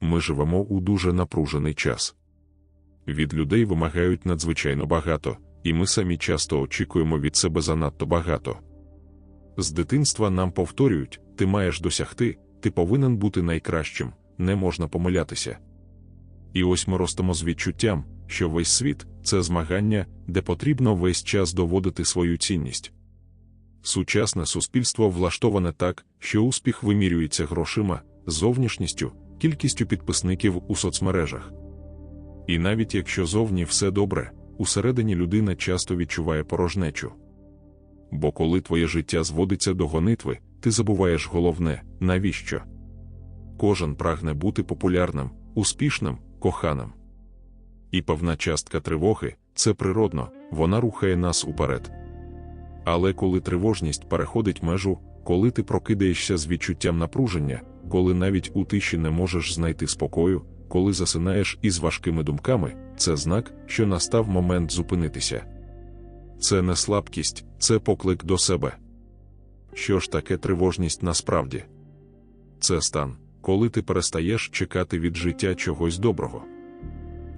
ми живемо у дуже напружений час. Від людей вимагають надзвичайно багато, і ми самі часто очікуємо від себе занадто багато. З дитинства нам повторюють: ти маєш досягти, ти повинен бути найкращим, не можна помилятися. І ось ми ростемо з відчуттям, що весь світ це змагання, де потрібно весь час доводити свою цінність. Сучасне суспільство влаштоване так, що успіх вимірюється грошима, зовнішністю, кількістю підписників у соцмережах. І навіть якщо зовні все добре, усередині людина часто відчуває порожнечу. Бо коли твоє життя зводиться до гонитви, ти забуваєш головне, навіщо? Кожен прагне бути популярним, успішним, коханим. І певна частка тривоги це природно, вона рухає нас уперед. Але коли тривожність переходить межу, коли ти прокидаєшся з відчуттям напруження, коли навіть у тиші не можеш знайти спокою, коли засинаєш із важкими думками, це знак, що настав момент зупинитися. Це не слабкість, це поклик до себе. Що ж таке тривожність насправді? Це стан, коли ти перестаєш чекати від життя чогось доброго.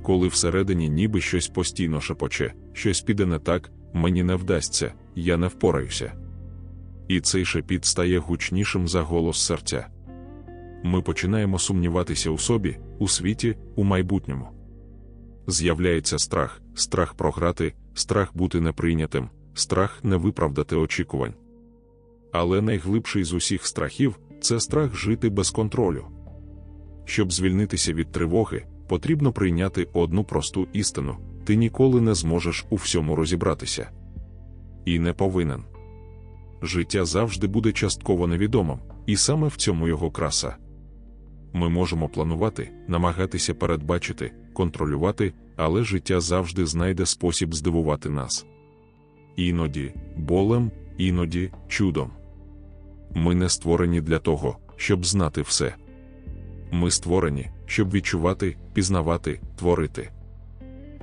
Коли всередині ніби щось постійно шепоче, щось піде не так, мені не вдасться, я не впораюся. І цей шепіт стає гучнішим за голос серця. Ми починаємо сумніватися у собі, у світі, у майбутньому. З'являється страх, страх програти, страх бути неприйнятим, страх не виправдати очікувань. Але найглибший з усіх страхів це страх жити без контролю. Щоб звільнитися від тривоги, потрібно прийняти одну просту істину ти ніколи не зможеш у всьому розібратися. І не повинен. Життя завжди буде частково невідомим, і саме в цьому його краса. Ми можемо планувати, намагатися передбачити, контролювати, але життя завжди знайде спосіб здивувати нас. Іноді болем, іноді чудом. Ми не створені для того, щоб знати все. Ми створені, щоб відчувати, пізнавати, творити.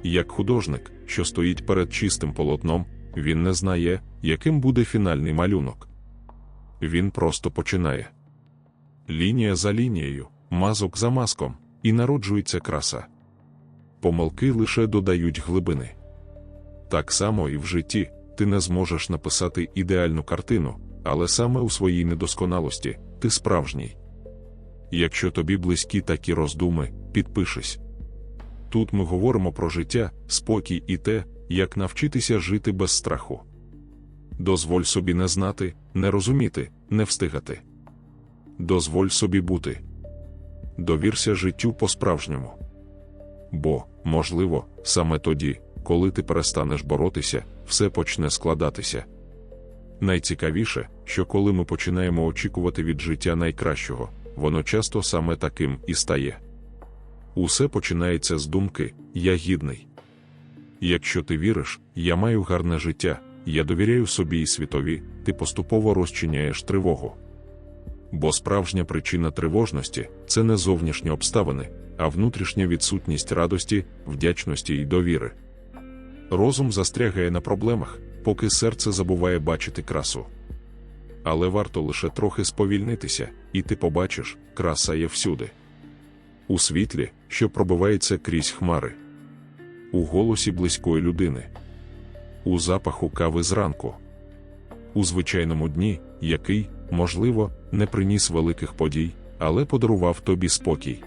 Як художник, що стоїть перед чистим полотном, він не знає, яким буде фінальний малюнок. Він просто починає. Лінія за лінією, мазок за мазком, і народжується краса. Помилки лише додають глибини. Так само і в житті ти не зможеш написати ідеальну картину, але саме у своїй недосконалості ти справжній. Якщо тобі близькі такі роздуми, підпишись. Тут ми говоримо про життя, спокій і те, як навчитися жити без страху. Дозволь собі не знати, не розуміти, не встигати. Дозволь собі бути. Довірся життю по-справжньому. Бо, можливо, саме тоді, коли ти перестанеш боротися, все почне складатися. Найцікавіше, що коли ми починаємо очікувати від життя найкращого, воно часто саме таким і стає. Усе починається з думки Я гідний. Якщо ти віриш, я маю гарне життя, я довіряю собі і світові, ти поступово розчиняєш тривогу. Бо справжня причина тривожності це не зовнішні обставини, а внутрішня відсутність радості, вдячності і довіри. Розум застрягає на проблемах, поки серце забуває бачити красу. Але варто лише трохи сповільнитися, і ти побачиш, краса є всюди. У світлі, що пробивається крізь хмари, у голосі близької людини, у запаху кави зранку, у звичайному дні, який, можливо, не приніс великих подій, але подарував тобі спокій.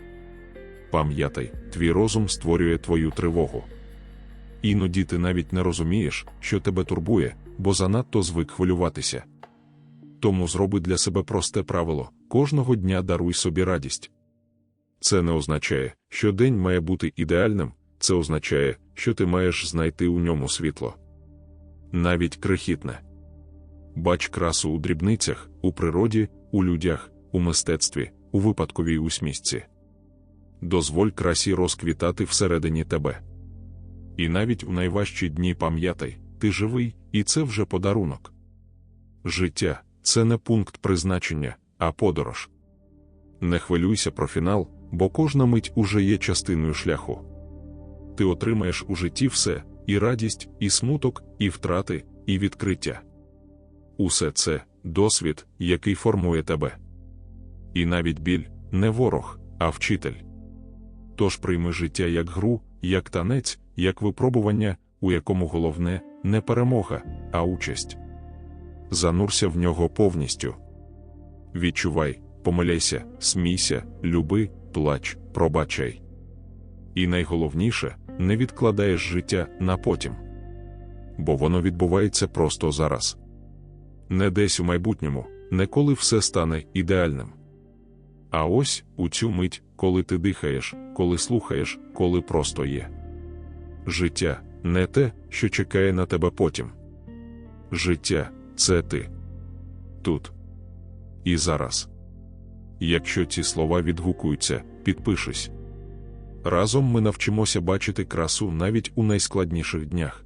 Пам'ятай, твій розум створює твою тривогу. Іноді ти навіть не розумієш, що тебе турбує, бо занадто звик хвилюватися. Тому зроби для себе просте правило кожного дня даруй собі радість. Це не означає, що день має бути ідеальним, це означає, що ти маєш знайти у ньому світло. Навіть крихітне. Бач красу у дрібницях, у природі, у людях, у мистецтві, у випадковій усмішці. Дозволь красі розквітати всередині тебе. І навіть у найважчі дні пам'ятай, ти живий, і це вже подарунок. Життя це не пункт призначення, а подорож. Не хвилюйся про фінал, бо кожна мить уже є частиною шляху. Ти отримаєш у житті все і радість, і смуток, і втрати, і відкриття. Усе це досвід, який формує тебе. І навіть біль не ворог, а вчитель. Тож прийми життя як гру, як танець, як випробування, у якому головне не перемога, а участь. Занурся в нього повністю. Відчувай, помиляйся, смійся, люби, плач, пробачай. І найголовніше, не відкладаєш життя на потім. Бо воно відбувається просто зараз. Не десь у майбутньому, не коли все стане ідеальним. А ось у цю мить, коли ти дихаєш, коли слухаєш, коли просто є. Життя не те, що чекає на тебе потім. Життя це ти. Тут. І зараз. Якщо ці слова відгукуються, підпишись. Разом ми навчимося бачити красу навіть у найскладніших днях.